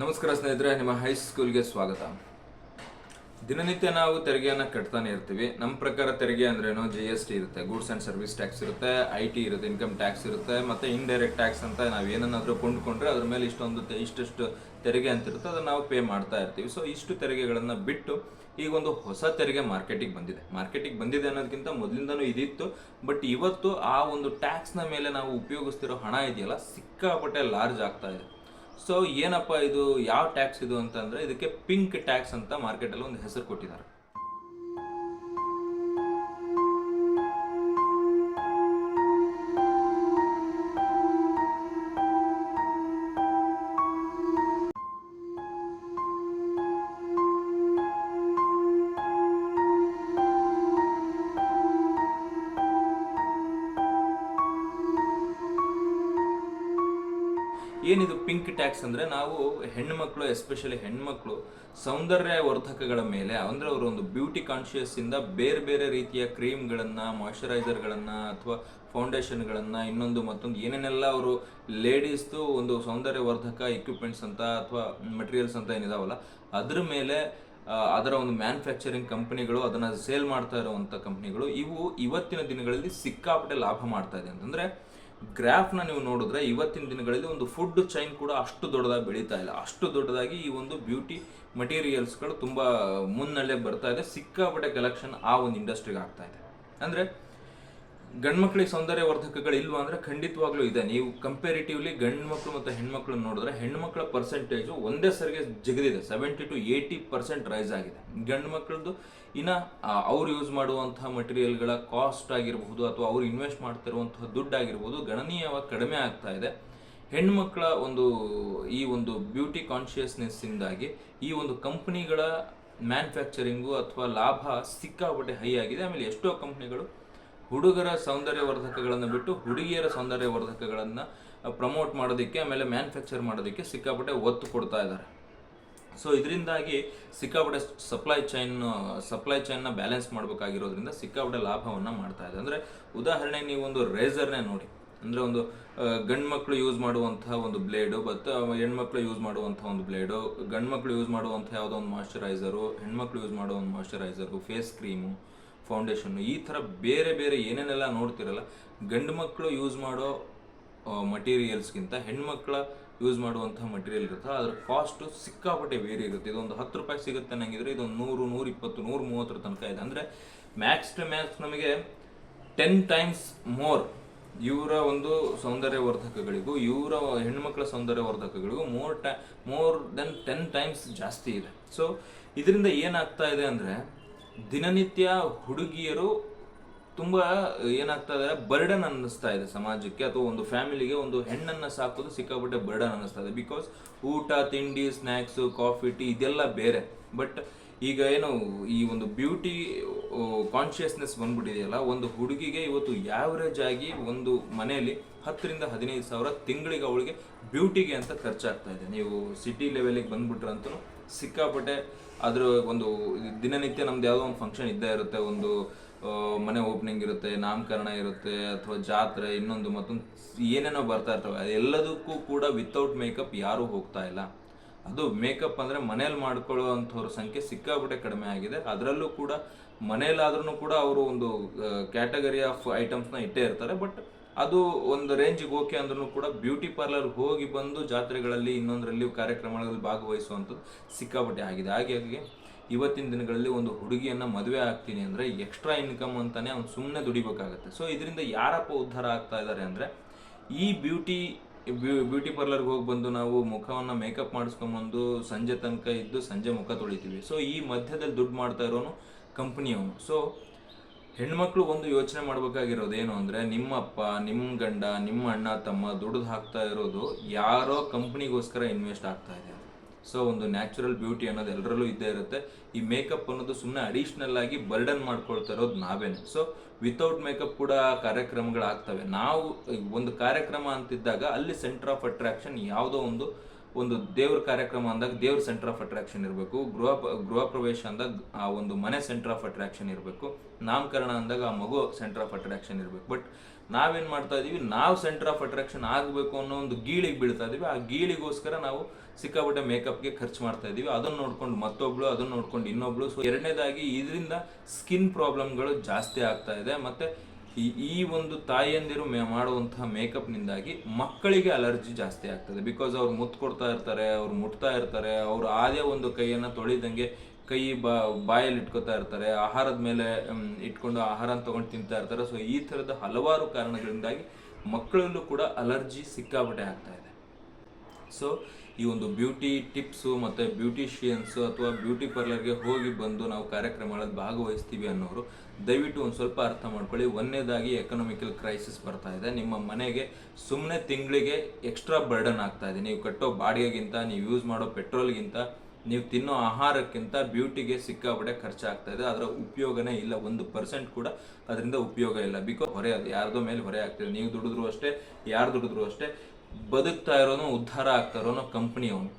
ನಮಸ್ಕಾರ ಸ್ನೇಹಿತರೆ, ನಿಮ್ಮ ಹೈಸ್ಕೂಲ್ಗೆ ಸ್ವಾಗತ. ದಿನನಿತ್ಯ ನಾವು ತೆರಿಗೆಯನ್ನು ಕಟ್ತಾನೆ ಇರ್ತೀವಿ. ನಮ್ಮ ಪ್ರಕಾರ ತೆರಿಗೆ ಅಂದ್ರೇನು? ಜಿ ಎಸ್ ಟಿ ಇರುತ್ತೆ ಗೂಡ್ಸ್ ಆ್ಯಂಡ್ ಸರ್ವಿಸ್ ಟ್ಯಾಕ್ಸ್ ಇರುತ್ತೆ ಐ ಟಿ ಇರುತ್ತೆ ಇನ್ಕಮ್ ಟ್ಯಾಕ್ಸ್ ಇರುತ್ತೆ, ಮತ್ತು ಇಂಡೈರೆಕ್ಟ್ ಟ್ಯಾಕ್ಸ್ ಅಂತ ನಾವು ಏನನ್ನಾದರೂ ಕೊಂಡ್ಕೊಂಡ್ರೆ ಅದ್ರ ಮೇಲೆ ಇಷ್ಟೊಂದು ಇಷ್ಟಿಷ್ಟು ತೆರಿಗೆ ಅಂತ ಇರುತ್ತೆ, ಅದನ್ನು ನಾವು ಪೇ ಮಾಡ್ತಾ ಇರ್ತೀವಿ. ಸೊ ಇಷ್ಟು ತೆರಿಗೆಗಳನ್ನು ಬಿಟ್ಟು ಈಗ ಒಂದು ಹೊಸ ತೆರಿಗೆ ಮಾರ್ಕೆಟಿಗೆ ಬಂದಿದೆ. ಮಾರ್ಕೆಟಿಗೆ ಬಂದಿದೆ ಅನ್ನೋದಕ್ಕಿಂತ ಮೊದಲಿಂದನೂ ಇದಿತ್ತು. ಬಟ್ ಇವತ್ತು ಆ ಒಂದು ಟ್ಯಾಕ್ಸ್ನ ಮೇಲೆ ನಾವು ಉಪಯೋಗಿಸ್ತಿರೋ ಹಣ ಇದೆಯಲ್ಲ, ಸಿಕ್ಕಾಪಟ್ಟೆ ಲಾರ್ಜ್ ಆಗ್ತಾ ಇದೆ. ಸೊ ಏನಪ್ಪ ಇದು? ಯಾವ ಟ್ಯಾಕ್ಸ್ ಇದು ಅಂತಂದ್ರೆ, ಇದಕ್ಕೆ ಪಿಂಕ್ ಟ್ಯಾಕ್ಸ್ ಅಂತ ಮಾರ್ಕೆಟಲ್ಲಿ ಒಂದು ಹೆಸರು ಕೊಟ್ಟಿದ್ದಾರೆ. ಏನಿದು ಪಿಂಕ್ ಟ್ಯಾಕ್ಸ್ ಅಂದ್ರೆ ನಾವು ಹೆಣ್ಮಕ್ಳು ಎಸ್ಪೆಷಲಿ ಹೆಣ್ಮಕ್ಳು ಸೌಂದರ್ಯ ವರ್ಧಕಗಳ ಮೇಲೆ ಅಂದ್ರೆ ಅವರು ಒಂದು ಬ್ಯೂಟಿ ಕಾನ್ಶಿಯಸ್ ಇಂದ ಬೇರೆ ಬೇರೆ ರೀತಿಯ ಕ್ರೀಮ್ಗಳನ್ನು ಮಾಯಶ್ಚರೈಸರ್ಗಳನ್ನು ಅಥವಾ ಫೌಂಡೇಶನ್ಗಳನ್ನು ಇನ್ನೊಂದು ಮತ್ತೊಂದು ಏನೇನೆಲ್ಲ ಅವರು ಲೇಡೀಸ್ದು ಒಂದು ಸೌಂದರ್ಯ ವರ್ಧಕ ಇಕ್ವಿಪ್ಮೆಂಟ್ಸ್ ಅಂತ ಅಥವಾ ಮೆಟೀರಿಯಲ್ಸ್ ಅಂತ ಏನಿದಾವಲ್ಲ, ಅದ್ರ ಮೇಲೆ ಅದರ ಒಂದು ಮ್ಯಾನುಫ್ಯಾಕ್ಚರಿಂಗ್ ಕಂಪನಿಗಳು ಅದನ್ನ ಸೇಲ್ ಮಾಡ್ತಾ ಇರುವಂತ ಕಂಪನಿಗಳು, ಇವು ಇವತ್ತಿನ ದಿನಗಳಲ್ಲಿ ಸಿಕ್ಕಾಪಟ್ಟೆ ಲಾಭ ಮಾಡ್ತಾ ಇದೆ ಅಂತಂದ್ರೆ ಗ್ರಾಫ್ನ ನೀವು ನೋಡಿದ್ರೆ ಇವತ್ತಿನ ದಿನಗಳಲ್ಲಿ ಒಂದು ಫುಡ್ ಚೈನ್ ಕೂಡ ಅಷ್ಟು ದೊಡ್ಡದಾಗಿ ಬೆಳೀತಾ ಇಲ್ಲ. ಅಷ್ಟು ದೊಡ್ಡದಾಗಿ ಈ ಒಂದು ಬ್ಯೂಟಿ ಮಟೀರಿಯಲ್ಸ್ಗಳು ತುಂಬಾ ಮುನ್ನಲ್ಲೇ ಬರ್ತಾ ಇದೆ. ಸಿಕ್ಕಾಪಟ್ಟೆ ಕಲೆಕ್ಷನ್ ಆ ಒಂದು ಇಂಡಸ್ಟ್ರಿಗೆ ಆಗ್ತಾ ಇದೆ. ಅಂದ್ರೆ ಗಂಡ್ಮಕ್ಳಿಗೆ ಸೌಂದರ್ಯ ವರ್ಧಕಗಳು ಇಲ್ವಾ ಅಂದ್ರೆ ಖಂಡಿತವಾಗ್ಲೂ ಇದೆ. ನೀವು ಕಂಪೇರಿಟಿವ್ಲಿ ಗಂಡ್ಮಕ್ಳು ಮತ್ತು ಹೆಣ್ಮಕ್ಳು ನೋಡಿದ್ರೆ ಹೆಣ್ಮಕ್ಳ ಪರ್ಸೆಂಟೇಜು ಒಂದೇ ಸರಿಗೆ ಜಿಗಿದಿದೆ. Seventy to eighty percent rise ಆಗಿದೆ. ಗಂಡು ಇನ್ನ ಅವ್ರು ಯೂಸ್ ಮಾಡುವಂತಹ ಮಟೀರಿಯಲ್ಗಳ ಕಾಸ್ಟ್ ಆಗಿರಬಹುದು ಅಥವಾ ಅವ್ರು ಇನ್ವೆಸ್ಟ್ ಮಾಡ್ತಿರುವಂತಹ ದುಡ್ಡು ಆಗಿರ್ಬೋದು ಗಣನೀಯವಾಗಿ ಕಡಿಮೆ ಆಗ್ತಾ ಇದೆ. ಹೆಣ್ಮಕ್ಳ ಒಂದು, ಈ ಒಂದು ಬ್ಯೂಟಿ ಕಾನ್ಶಿಯಸ್ನೆಸ್ ಇಂದಾಗಿ ಈ ಒಂದು ಕಂಪನಿಗಳ ಮ್ಯಾನುಫ್ಯಾಕ್ಚರಿಂಗು ಅಥವಾ ಲಾಭ ಸಿಕ್ಕಾಪಟ್ಟೆ ಹೈ ಆಗಿದೆ. ಆಮೇಲೆ ಎಷ್ಟೋ ಕಂಪನಿಗಳು ಹುಡುಗರ ಸೌಂದರ್ಯವರ್ಧಕಗಳನ್ನು ಬಿಟ್ಟು ಹುಡುಗಿಯರ ಸೌಂದರ್ಯವರ್ಧಕಗಳನ್ನು ಪ್ರಮೋಟ್ ಮಾಡೋದಕ್ಕೆ, ಆಮೇಲೆ ಮ್ಯಾನುಫ್ಯಾಕ್ಚರ್ ಮಾಡೋದಕ್ಕೆ ಸಿಕ್ಕಾಪಟ್ಟೆ ಒತ್ತು ಕೊಡ್ತಾ ಇದ್ದಾರೆ. ಸೊ ಇದರಿಂದಾಗಿ ಸಿಕ್ಕಾಪಟ್ಟೆ ಸಪ್ಲೈ ಚೈನ್ ಸಪ್ಲೈ ಚೈನ್ನ ಬ್ಯಾಲೆನ್ಸ್ ಮಾಡಬೇಕಾಗಿರೋದ್ರಿಂದ ಸಿಕ್ಕಾಪಟ್ಟೆ ಲಾಭವನ್ನು ಮಾಡ್ತಾ ಇದೆ. ಅಂದರೆ ಉದಾಹರಣೆ ನೀವು ಒಂದು ರೇಸರ್ನೇ ನೋಡಿ. ಅಂದರೆ ಒಂದು ಗಂಡು ಮಕ್ಕಳು ಯೂಸ್ ಮಾಡುವಂತಹ ಒಂದು ಬ್ಲೇಡು ಮತ್ತು ಹೆಣ್ಮಕ್ಳು ಯೂಸ್ ಮಾಡುವಂಥ ಒಂದು ಬ್ಲೇಡು ಗಂಡು ಮಕ್ಕಳು ಯೂಸ್ ಮಾಡುವಂಥ ಯಾವುದೋ ಒಂದು ಮಾಯಶ್ಚರೈಸರು ಹೆಣ್ಮಕ್ಳು ಯೂಸ್ ಮಾಡೋ ಒಂದು ಮಾಯಶ್ಚರೈಸರು ಫೇಸ್ ಕ್ರೀಮು ಫೌಂಡೇಶನ್ ಈ ಥರ ಬೇರೆ ಬೇರೆ ಏನೇನೆಲ್ಲ ನೋಡ್ತಿರಲ್ಲ, ಗಂಡು ಮಕ್ಕಳು ಯೂಸ್ ಮಾಡೋ ಮಟೀರಿಯಲ್ಸ್ಗಿಂತ ಹೆಣ್ಮಕ್ಳ ಯೂಸ್ ಮಾಡುವಂತಹ ಮಟೀರಿಯಲ್ ಇರುತ್ತೆ. ಅದರ ಕಾಸ್ಟು ಸಿಕ್ಕಾಪಟ್ಟೆ ಬೇರೆ ಇರುತ್ತೆ. ಇದೊಂದು ಹತ್ತು ರೂಪಾಯಿ ಸಿಗುತ್ತೆ ನಂಗಿದ್ರೆ ಇದೊಂದು ನೂರು, ನೂರ ಇಪ್ಪತ್ತು, ನೂರ ಮೂವತ್ತರ ತನಕ ಇದೆ. ಅಂದರೆ ಮ್ಯಾಕ್ಸ್ ಟು ಮ್ಯಾಕ್ಸ್ ನಮಗೆ ಟೆನ್ ಟೈಮ್ಸ್ ಮೋರ್ ಇವರ ಒಂದು ಸೌಂದರ್ಯ ವರ್ಧಕಗಳಿಗೂ ಇವರ ಹೆಣ್ಮಕ್ಳ ಸೌಂದರ್ಯ ವರ್ಧಕಗಳಿಗೂ ಮೋರ್ ಟೈ ಮೋರ್ ದೆನ್ ಟೆನ್ ಟೈಮ್ಸ್ ಜಾಸ್ತಿ ಇದೆ. ಸೊ ಇದರಿಂದ ಏನಾಗ್ತಾ ಇದೆ ಅಂದರೆ ದಿನನಿತ್ಯ ಹುಡುಗಿಯರು ತುಂಬ ಏನಾಗ್ತಾ ಇದೆ ಬರ್ಡನ್ ಅನ್ನಿಸ್ತಾ ಇದೆ ಸಮಾಜಕ್ಕೆ, ಅಥವಾ ಒಂದು ಫ್ಯಾಮಿಲಿಗೆ ಒಂದು ಹೆಣ್ಣನ್ನ ಸಾಕೋದು ಸಿಕ್ಕಾಪಟ್ಟೆ ಬರ್ಡನ್ ಅನ್ನಿಸ್ತಾ ಇದೆ. ಬಿಕಾಸ್ ಊಟ, ತಿಂಡಿ ಸ್ನ್ಯಾಕ್ಸು ಕಾಫಿ ಟೀ ಇದೆಲ್ಲ ಬೇರೆ. ಬಟ್ ಈಗ ಏನು, ಈ ಒಂದು ಬ್ಯೂಟಿ ಕಾನ್ಶಿಯಸ್ನೆಸ್ ಬಂದ್ಬಿಟ್ಟಿದೆಯಲ್ಲ, ಒಂದು ಹುಡುಗಿಗೆ ಇವತ್ತು ಯಾವರೇಜ್ ಆಗಿ ಒಂದು ಮನೆಯಲ್ಲಿ ಹತ್ತರಿಂದ ಹದಿನೈದು ಸಾವಿರ ತಿಂಗಳಿಗೆ ಅವಳಿಗೆ ಬ್ಯೂಟಿಗೆ ಅಂತ ಖರ್ಚಾಗ್ತಾ ಇದೆ. ನೀವು ಸಿಟಿ ಲೆವೆಲಿಗೆ ಬಂದ್ಬಿಟ್ರಂತೂ ಸಿಕ್ಕಾಪಟ್ಟೆ ಅದ್ರ ಒಂದು ದಿನನಿತ್ಯ ನಮ್ದು ಯಾವುದೋ ಒಂದು ಫಂಕ್ಷನ್ ಇದ್ದೇ ಇರುತ್ತೆ, ಒಂದು ಮನೆ ಓಪನಿಂಗ್ ಇರುತ್ತೆ, ನಾಮಕರಣ ಇರುತ್ತೆ, ಅಥವಾ ಜಾತ್ರೆ, ಇನ್ನೊಂದು ಮತ್ತೊಂದು ಏನೇನೋ ಬರ್ತಾ ಇರ್ತವೆ. ಎಲ್ಲದಕ್ಕೂ ಕೂಡ ವಿತೌಟ್ ಮೇಕಪ್ ಯಾರೂ ಹೋಗ್ತಾ ಇಲ್ಲ. ಅದು ಮೇಕಪ್ ಅಂದ್ರೆ ಮನೇಲಿ ಮಾಡ್ಕೊಳ್ಳುವಂಥವ್ರ ಸಂಖ್ಯೆ ಸಿಕ್ಕಾಪಟ್ಟೆ ಕಡಿಮೆ ಆಗಿದೆ. ಅದರಲ್ಲೂ ಕೂಡ ಮನೇಲಾದ್ರೂ ಕೂಡ ಅವರು ಒಂದು ಕ್ಯಾಟಗರಿ ಆಫ್ ಐಟಮ್ಸ್ನ ಇಟ್ಟೇ ಇರ್ತಾರೆ. ಬಟ್ ಅದು ಒಂದು ರೇಂಜಿಗೆ ಓಕೆ ಅಂದ್ರೂ ಕೂಡ ಬ್ಯೂಟಿ ಪಾರ್ಲರ್ ಹೋಗಿ ಬಂದು ಜಾತ್ರೆಗಳಲ್ಲಿ ಇನ್ನೊಂದರಲ್ಲಿ ಕಾರ್ಯಕ್ರಮಗಳಲ್ಲಿ ಭಾಗವಹಿಸುವಂಥದ್ದು ಸಿಕ್ಕಾಪಟ್ಟೆ ಆಗಿದೆ. ಹಾಗಾಗಿ ಇವತ್ತಿನ ದಿನಗಳಲ್ಲಿ ಒಂದು ಹುಡುಗಿಯನ್ನು ಮದುವೆ ಆಗ್ತೀನಿ ಅಂದರೆ ಎಕ್ಸ್ಟ್ರಾ ಇನ್ಕಮ್ ಅಂತಾನೆ ಅವ್ನು ಸುಮ್ಮನೆ ದುಡಿಬೇಕಾಗತ್ತೆ. ಸೊ ಇದರಿಂದ ಯಾರಪ್ಪ ಉದ್ಧಾರ ಆಗ್ತಾ ಇದ್ದಾರೆ ಅಂದರೆ ಈ ಬ್ಯೂಟಿ ಬ್ಯೂಟಿ ಪಾರ್ಲರ್ಗೆ ಹೋಗಿ ಬಂದು ನಾವು ಮುಖವನ್ನು ಮೇಕಪ್ ಮಾಡಿಸ್ಕೊಂಬಂದು ಸಂಜೆ ತನಕ ಇದ್ದು ಸಂಜೆ ಮುಖ ತೊಳಿತೀವಿ. ಸೊ ಈ ಮಧ್ಯದಲ್ಲಿ ದುಡ್ಡು ಮಾಡ್ತಾ ಇರೋನು ಕಂಪ್ನಿಯವನು ಸೊ ಹೆಣ್ಮಕ್ಳು ಒಂದು ಯೋಚನೆ ಮಾಡ್ಬೇಕಾಗಿರೋದು ಏನು ಅಂದ್ರೆ ನಿಮ್ಮಪ್ಪ ನಿಮ್ಮ ಗಂಡ, ನಿಮ್ಮ ಅಣ್ಣ, ತಮ್ಮ ದುಡ್ದು ಹಾಕ್ತಾ ಇರೋದು ಯಾರೋ ಕಂಪ್ನಿಗೋಸ್ಕರ ಇನ್ವೆಸ್ಟ್ ಆಗ್ತಾ ಇದೆ. ಸೊ ಒಂದು ನ್ಯಾಚುರಲ್ ಬ್ಯೂಟಿ ಅನ್ನೋದು ಎಲ್ಲರಲ್ಲೂ ಇದ್ದೇ ಇರುತ್ತೆ. ಈ ಮೇಕಪ್ ಅನ್ನೋದು ಸುಮ್ಮನೆ ಅಡಿಷ್ನಲ್ ಆಗಿ ಬರ್ಡನ್ ಮಾಡ್ಕೊಳ್ತಾ ಇರೋದು ನಾವೇನೆ. ಸೊ ವಿತೌಟ್ ಮೇಕಪ್ ಕೂಡ ಕಾರ್ಯಕ್ರಮಗಳಾಗ್ತವೆ. ನಾವು, ಒಂದು ಕಾರ್ಯಕ್ರಮ ಅಂತಿದ್ದಾಗ ಅಲ್ಲಿ ಸೆಂಟರ್ ಆಫ್ ಅಟ್ರಾಕ್ಷನ್ ಯಾವುದೋ ಒಂದು ಒಂದು ದೇವ್ರ ಕಾರ್ಯಕ್ರಮ ಅಂದಾಗ ದೇವ್ರ ಸೆಂಟರ್ ಆಫ್ ಅಟ್ರಾಕ್ಷನ್ ಇರಬೇಕು. ಗೃಹ ಗೃಹ ಪ್ರವೇಶ ಅಂದಾಗ ಆ ಒಂದು ಮನೆ ಸೆಂಟರ್ ಆಫ್ ಅಟ್ರಾಕ್ಷನ್ ಇರಬೇಕು. ನಾಮಕರಣ ಅಂದಾಗ ಆ ಮಗು ಸೆಂಟರ್ ಆಫ್ ಅಟ್ರಾಕ್ಷನ್ ಇರಬೇಕು. ಬಟ್ ನಾವೇನು ಮಾಡ್ತಾ ಇದೀವಿ? ನಾವು ಸೆಂಟರ್ ಆಫ್ ಅಟ್ರಾಕ್ಷನ್ ಆಗಬೇಕು ಅನ್ನೋ ಒಂದು ಗೀಳಿಗೆ ಬೀಳ್ತಾ ಇದೀವಿ. ಆ ಗೀಳಿಗೋಸ್ಕರ ನಾವು ಸಿಕ್ಕಾಪಟ್ಟೆ ಮೇಕಪ್ಗೆ ಖರ್ಚು ಮಾಡ್ತಾ ಇದೀವಿ. ಅದನ್ನು ನೋಡ್ಕೊಂಡು ಮತ್ತೊಬ್ಳು, ಅದನ್ನು ನೋಡ್ಕೊಂಡು ಇನ್ನೊಬ್ಳು. ಸೊ ಎರಡನೇದಾಗಿ ಇದರಿಂದ ಸ್ಕಿನ್ ಪ್ರಾಬ್ಲಮ್ಗಳು ಜಾಸ್ತಿ ಆಗ್ತಾ ಇದೆ. ಮತ್ತೆ ಈ ಈ ಒಂದು ತಾಯಿಯಂದಿರು ಮಾಡುವಂತಹ ಮಾಡುವಂತಹ ಮೇಕಪ್ನಿಂದಾಗಿ ಮಕ್ಕಳಿಗೆ ಅಲರ್ಜಿ ಜಾಸ್ತಿ ಆಗ್ತದೆ. ಬಿಕಾಸ್ ಅವ್ರು ಮುತ್ತು ಕೊಡ್ತಾ ಇರ್ತಾರೆ, ಅವ್ರು ಮುಟ್ತಾ ಇರ್ತಾರೆ, ಅವ್ರು ಆದೇ ಒಂದು ಕೈಯನ್ನು ತೊಳಿದಂಗೆ ಕೈ ಬಾ, ಬಾಯಲ್ಲಿ ಇಟ್ಕೋತಾ ಇರ್ತಾರೆ, ಆಹಾರದ ಮೇಲೆ ಇಟ್ಕೊಂಡು ಆಹಾರ ತಗೊಂಡು ತಿಂತಾ ಇರ್ತಾರೆ. ಸೊ ಈ ಥರದ ಹಲವಾರು ಕಾರಣಗಳಿಂದಾಗಿ ಮಕ್ಕಳಲ್ಲೂ ಕೂಡ ಅಲರ್ಜಿ ಸಿಕ್ಕಾಪಟ್ಟೆ ಆಗ್ತಾ ಇದೆ. ಸೊ ಈ ಒಂದು ಬ್ಯೂಟಿ ಟಿಪ್ಸು ಮತ್ತು ಬ್ಯೂಟಿಷಿಯನ್ಸು ಅಥವಾ ಬ್ಯೂಟಿ ಪಾರ್ಲರ್ಗೆ ಹೋಗಿ ಬಂದು ನಾವು ಕಾರ್ಯಕ್ರಮಗಳಲ್ಲಿ ಭಾಗವಹಿಸ್ತೀವಿ ಅನ್ನೋರು, ದಯವಿಟ್ಟು ಒಂದು ಸ್ವಲ್ಪ ಅರ್ಥ ಮಾಡ್ಕೊಳ್ಳಿ. ಒಂದನೇದಾಗಿ ಎಕನಾಮಿಕಲ್ ಕ್ರೈಸಿಸ್ ಬರ್ತಾ ಇದೆ. ನಿಮ್ಮ ಮನೆಗೆ ಸುಮ್ಮನೆ ತಿಂಗಳಿಗೆ ಎಕ್ಸ್ಟ್ರಾ ಬರ್ಡನ್ ಆಗ್ತಾ ಇದೆ. ನೀವು ಕಟ್ಟೋ ಬಾಡಿಗೆಗಿಂತ, ನೀವು ಯೂಸ್ ಮಾಡೋ ಪೆಟ್ರೋಲ್ಗಿಂತ ನೀವು ತಿನ್ನೋ ಆಹಾರಕ್ಕಿಂತ ಬ್ಯೂಟಿಗೆ ಸಿಕ್ಕಾಪಟ್ಟೆ ಖರ್ಚಾಗ್ತಾ ಇದೆ. ಅದರ ಉಪಯೋಗನೇ ಇಲ್ಲ. ಒಂದು ಪರ್ಸೆಂಟ್ ಕೂಡ ಅದರಿಂದ ಉಪಯೋಗ ಇಲ್ಲ. ಬಿಕಾಸ್ ಹೊರೆ ಅದು ಯಾರ್ದೋ ಮೇಲೆ ಹೊರೆ ಆಗ್ತಿದೆ. ನೀವು ದುಡಿದ್ರು ಅಷ್ಟೇ, ಯಾರು ದುಡಿದ್ರು ಅಷ್ಟೇ ಬದುಕ್ತಾ ಇರೋನು ಉದ್ಧಾರ ಆಗ್ತಾ ಇರೋನು ಕಂಪ್ನಿ ಅವನು.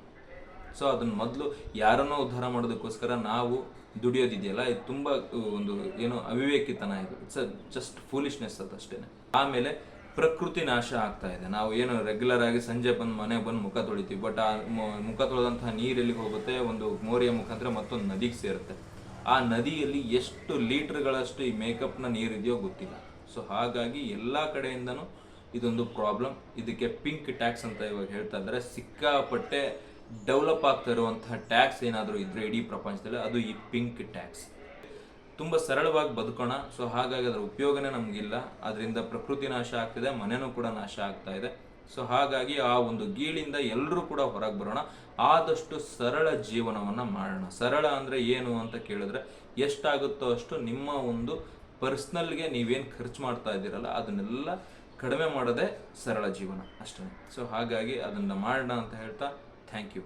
ಸೊ ಅದನ್ನ ಮೊದಲು ಯಾರನ್ನೋ ಉದ್ಧಾರ ಮಾಡೋದಕ್ಕೋಸ್ಕರ ನಾವು ದುಡಿಯೋದಿದೆಯಲ್ಲ, ಇದು ತುಂಬ ಒಂದು ಏನೋ ಅವಿವೇಕಿತನ ಇದು. ಇಟ್ಸ್ ಜಸ್ಟ್ ಫೂಲಿಶ್ನೆಸ್ ಅದಷ್ಟೇ ಆಮೇಲೆ ಪ್ರಕೃತಿ ನಾಶ ಆಗ್ತಾ ಇದೆ. ನಾವು ಏನು ರೆಗ್ಯುಲರ್ ಆಗಿ ಸಂಜೆ ಬಂದು ಮನೆಗೆ ಬಂದು ಮುಖ ತೊಳಿತೀವಿ ಬಟ್ ಆ ಮುಖ ತೊಳೆದಂತಹ ನೀರು ಎಲ್ಲಿಗೆ ಹೋಗುತ್ತೆ? ಒಂದು ಮೋರಿಯ ಮುಖಾಂತರ ಮತ್ತೊಂದು ನದಿಗೆ ಸೇರುತ್ತೆ. ಆ ನದಿಯಲ್ಲಿ ಎಷ್ಟು ಲೀಟರ್ಗಳಷ್ಟು ಈ ಮೇಕಪ್ನ ನೀರಿದೆಯೋ ಗೊತ್ತಿಲ್ಲ. ಸೊ ಹಾಗಾಗಿ ಎಲ್ಲ ಕಡೆಯಿಂದನೂ ಇದೊಂದು ಪ್ರಾಬ್ಲಮ್ ಇದಕ್ಕೆ ಪಿಂಕ್ ಟ್ಯಾಕ್ಸ್ ಅಂತ ಇವಾಗ ಹೇಳ್ತಾ ಇದ್ದಾರೆ. ಸಿಕ್ಕಾಪಟ್ಟೆ ಡೆವಲಪ್ ಆಗ್ತಾ ಇರುವಂತಹ ಟ್ಯಾಕ್ಸ್ ಏನಾದರೂ ಇದ್ರೆ ಇಡೀ ಪ್ರಪಂಚದಲ್ಲಿ ಅದು ಈ ಪಿಂಕ್ ಟ್ಯಾಕ್ಸ್ ತುಂಬ ಸರಳವಾಗಿ ಬದುಕೋಣ. ಸೊ ಹಾಗಾಗಿ ಅದರ ಉಪಯೋಗನೇ ನಮಗಿಲ್ಲ. ಅದರಿಂದ ಪ್ರಕೃತಿ ನಾಶ ಆಗ್ತಿದೆ ಮನೆಯೂ ಕೂಡ ನಾಶ ಆಗ್ತಾ ಇದೆ. ಸೊ ಹಾಗಾಗಿ ಆ ಒಂದು ಗೀಳಿಂದ ಎಲ್ಲರೂ ಕೂಡ ಹೊರಗೆ ಬರೋಣ. ಆದಷ್ಟು ಸರಳ ಜೀವನವನ್ನ ಮಾಡೋಣ. ಸರಳ ಅಂದ್ರೆ ಏನು ಅಂತ ಕೇಳಿದ್ರೆ, ಎಷ್ಟಾಗುತ್ತೋ ಅಷ್ಟು ನಿಮ್ಮ ಒಂದು ಪರ್ಸ್ನಲ್ಗೆ ನೀವೇನು ಖರ್ಚು ಮಾಡ್ತಾ ಇದ್ದೀರಲ್ಲ, ಅದನ್ನೆಲ್ಲ ಕಡಿಮೆ ಮಾಡೋದೇ ಸರಳ ಜೀವನ ಅಷ್ಟೇ. ಸೊ ಹಾಗಾಗಿ ಅದನ್ನು ಮಾಡೋಣ ಅಂತ ಹೇಳ್ತಾ ಥ್ಯಾಂಕ್ ಯು